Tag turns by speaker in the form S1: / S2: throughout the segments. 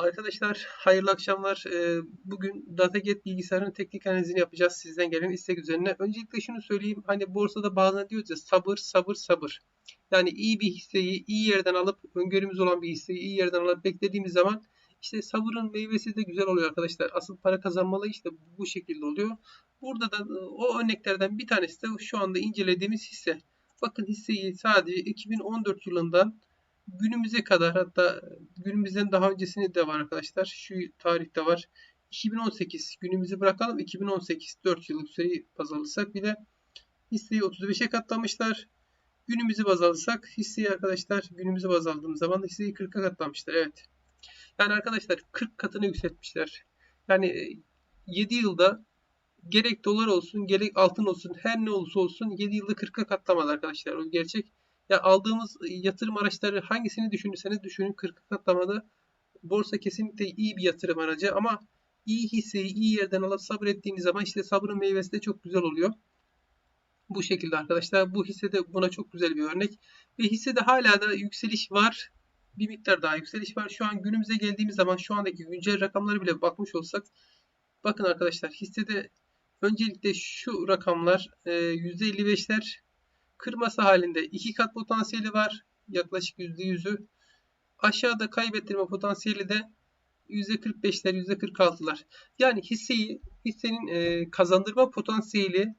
S1: Arkadaşlar hayırlı akşamlar. Ee, Bugün DataGet bilgisayarın teknik analizini yapacağız sizden gelen istek üzerine. Öncelikle şunu söyleyeyim. Hani borsada bazen diyoruz ya sabır sabır sabır. Yani iyi bir hisseyi iyi yerden alıp öngörümüz olan bir hisseyi iyi yerden alıp beklediğimiz zaman işte sabırın meyvesi de güzel oluyor arkadaşlar. Asıl para kazanmalı işte bu şekilde oluyor. Burada da e, o örneklerden bir tanesi de şu anda incelediğimiz hisse. Bakın hisseyi sadece 2014 yılından günümüze kadar hatta günümüzden daha öncesini de var arkadaşlar. Şu tarihte var. 2018 günümüzü bırakalım. 2018 4 yıllık süreyi baz alırsak bir de hisseyi 35'e katlamışlar. Günümüzü baz alırsak hisseyi arkadaşlar günümüzü baz aldığımız zaman hisseyi 40'a katlamışlar. Evet. Yani arkadaşlar 40 katını yükseltmişler. Yani 7 yılda gerek dolar olsun gerek altın olsun her ne olursa olsun 7 yılda 40'a katlamadı arkadaşlar. O gerçek. Ya aldığımız yatırım araçları hangisini düşünürseniz düşünün 40 katlamada borsa kesinlikle iyi bir yatırım aracı ama iyi hisseyi iyi yerden alıp sabrettiğiniz zaman işte sabrın meyvesi de çok güzel oluyor. Bu şekilde arkadaşlar bu hisse de buna çok güzel bir örnek. Ve hissede hala da yükseliş var. Bir miktar daha yükseliş var. Şu an günümüze geldiğimiz zaman şu andaki güncel rakamları bile bakmış olsak bakın arkadaşlar hissede öncelikle şu rakamlar %55'ler kırması halinde iki kat potansiyeli var. Yaklaşık %100'ü. Aşağıda kaybettirme potansiyeli de %45'ler, %46'lar. Yani hisseyi, hissenin e, kazandırma potansiyeli,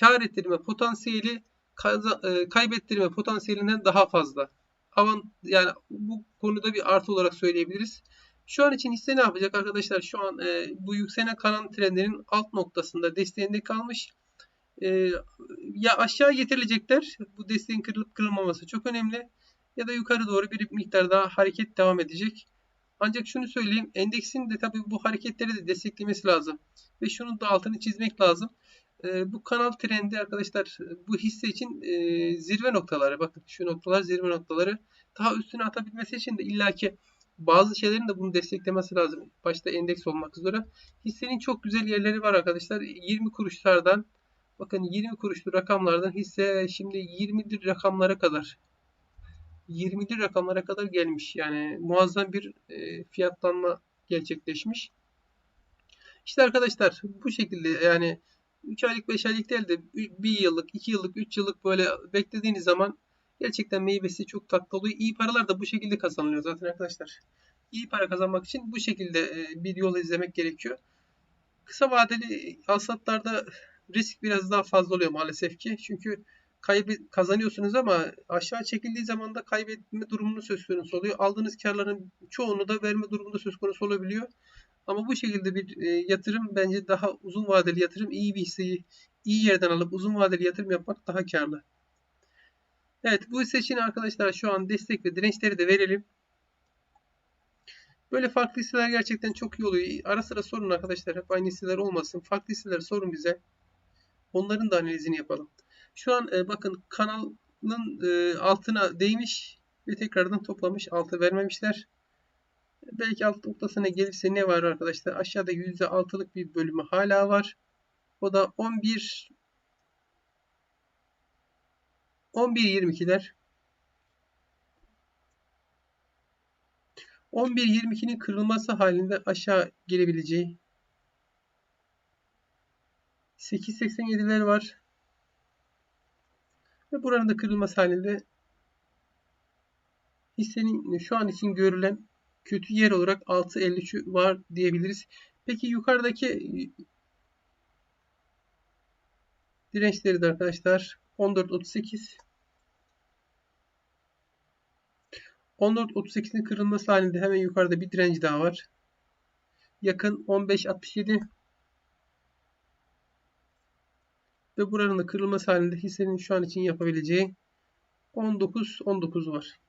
S1: kar ettirme potansiyeli, kaza, e, kaybettirme potansiyelinden daha fazla. Avant, yani bu konuda bir artı olarak söyleyebiliriz. Şu an için hisse ne yapacak arkadaşlar? Şu an e, bu yükselen kalan trendlerin alt noktasında desteğinde kalmış e, ya aşağı getirilecekler. Bu desteğin kırılıp kırılmaması çok önemli. Ya da yukarı doğru bir miktar daha hareket devam edecek. Ancak şunu söyleyeyim. Endeksin de tabii bu hareketleri de desteklemesi lazım. Ve şunun da altını çizmek lazım. E, bu kanal trendi arkadaşlar bu hisse için e, zirve noktaları. Bakın şu noktalar zirve noktaları. Daha üstüne atabilmesi için de illaki bazı şeylerin de bunu desteklemesi lazım. Başta endeks olmak üzere. Hissenin çok güzel yerleri var arkadaşlar. 20 kuruşlardan Bakın 20 kuruşlu rakamlardan hisse şimdi 20'li rakamlara kadar 20'li rakamlara kadar gelmiş. Yani muazzam bir e, fiyatlanma gerçekleşmiş. İşte arkadaşlar bu şekilde yani 3 aylık 5 aylık değil de 1 yıllık 2 yıllık 3 yıllık böyle beklediğiniz zaman gerçekten meyvesi çok tatlı oluyor. İyi paralar da bu şekilde kazanılıyor zaten arkadaşlar. İyi para kazanmak için bu şekilde e, bir yol izlemek gerekiyor. Kısa vadeli alsatlarda risk biraz daha fazla oluyor maalesef ki. Çünkü kaybı kazanıyorsunuz ama aşağı çekildiği zaman da kaybetme durumunu söz konusu oluyor. Aldığınız karların çoğunu da verme durumunda söz konusu olabiliyor. Ama bu şekilde bir e, yatırım bence daha uzun vadeli yatırım iyi bir hisseyi iyi yerden alıp uzun vadeli yatırım yapmak daha karlı. Evet bu hisse için arkadaşlar şu an destek ve dirençleri de verelim. Böyle farklı hisseler gerçekten çok iyi oluyor. Ara sıra sorun arkadaşlar. Hep aynı hisseler olmasın. Farklı hisseler sorun bize. Onların da analizini yapalım. Şu an e, bakın kanalın e, altına değmiş ve tekrardan toplamış. Altı vermemişler. Belki alt noktasına gelirse ne var arkadaşlar? Aşağıda %6'lık bir bölümü hala var. O da 11 11.22'ler 11.22'nin kırılması halinde aşağı gelebileceği 8.87'ler var. Ve buranın da kırılması halinde hissenin şu an için görülen kötü yer olarak 6.53 var diyebiliriz. Peki yukarıdaki dirençleri de arkadaşlar 14.38 14.38'in kırılması halinde hemen yukarıda bir direnç daha var. Yakın 15.67 ve buranın da kırılması halinde hissenin şu an için yapabileceği 19 19 var.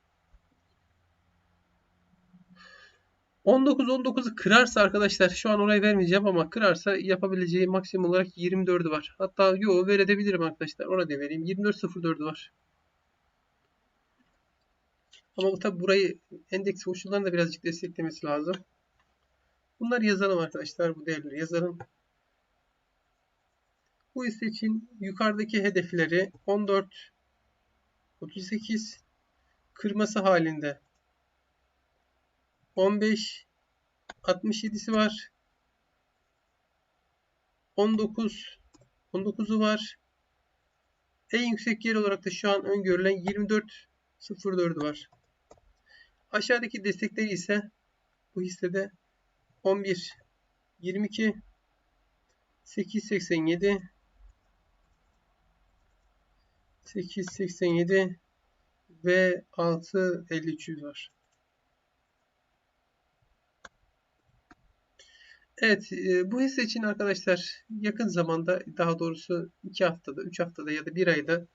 S1: 19 19'u kırarsa arkadaşlar şu an orayı vermeyeceğim ama kırarsa yapabileceği maksimum olarak 24'ü var. Hatta yo verebilirim arkadaşlar. Ona da vereyim. 24.04'ü var. Ama tabi burayı endeks koşullarını da birazcık desteklemesi lazım. Bunları yazalım arkadaşlar. Bu değerleri yazalım. Bu hisse için yukarıdaki hedefleri 14 38 kırması halinde 15 67'si var. 19 19'u var. En yüksek yer olarak da şu an öngörülen 24.04'ü var. Aşağıdaki destekleri ise bu hissede 11 22 887 887 ve 653 var. Evet, e, bu hisse için arkadaşlar yakın zamanda daha doğrusu 2 haftada, 3 haftada ya da 1 ayda,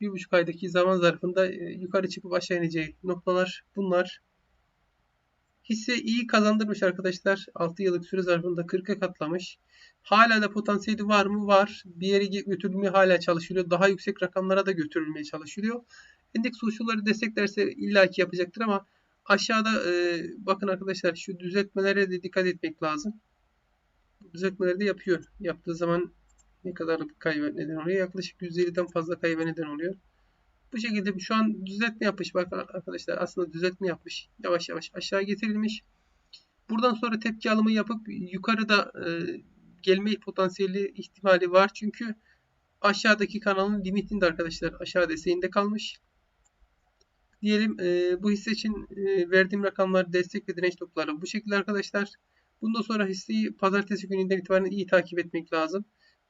S1: 1,5 aydaki zaman zarfında e, yukarı çıkıp aşağı ineceği noktalar bunlar. Hisse iyi kazandırmış arkadaşlar. 6 yıllık süre zarfında 40'a katlamış. Hala da potansiyeli var mı? Var. Bir yere götürülmeye hala çalışılıyor. Daha yüksek rakamlara da götürülmeye çalışılıyor. Endeks koşulları desteklerse illaki yapacaktır ama aşağıda e, bakın arkadaşlar şu düzeltmelere de dikkat etmek lazım. Düzeltmeleri de yapıyor. Yaptığı zaman ne kadar kaybı neden oluyor? Yaklaşık %50'den fazla kaybı neden oluyor. Bu şekilde şu an düzeltme yapmış. Bakın arkadaşlar aslında düzeltme yapmış. Yavaş yavaş aşağı getirilmiş. Buradan sonra tepki alımı yapıp yukarıda e, gelme potansiyeli ihtimali var. Çünkü aşağıdaki kanalın limitinde arkadaşlar aşağı desteğinde kalmış. Diyelim e, bu hisse için e, verdiğim rakamlar destek ve direnç noktaları bu şekilde arkadaşlar. Bundan sonra hisseyi pazartesi gününden itibaren iyi takip etmek lazım.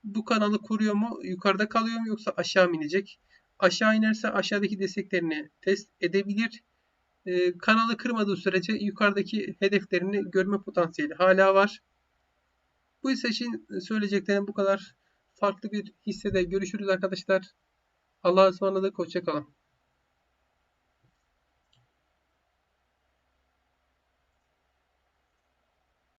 S1: Bu kanalı koruyor mu? Yukarıda kalıyor mu yoksa aşağı mı inecek? Aşağı inerse aşağıdaki desteklerini test edebilir. Ee, kanalı kırmadığı sürece yukarıdaki hedeflerini görme potansiyeli hala var. Bu hisse için söyleyeceklerim bu kadar. Farklı bir hissede görüşürüz arkadaşlar. Allah'a ısmarladık. Hoşçakalın.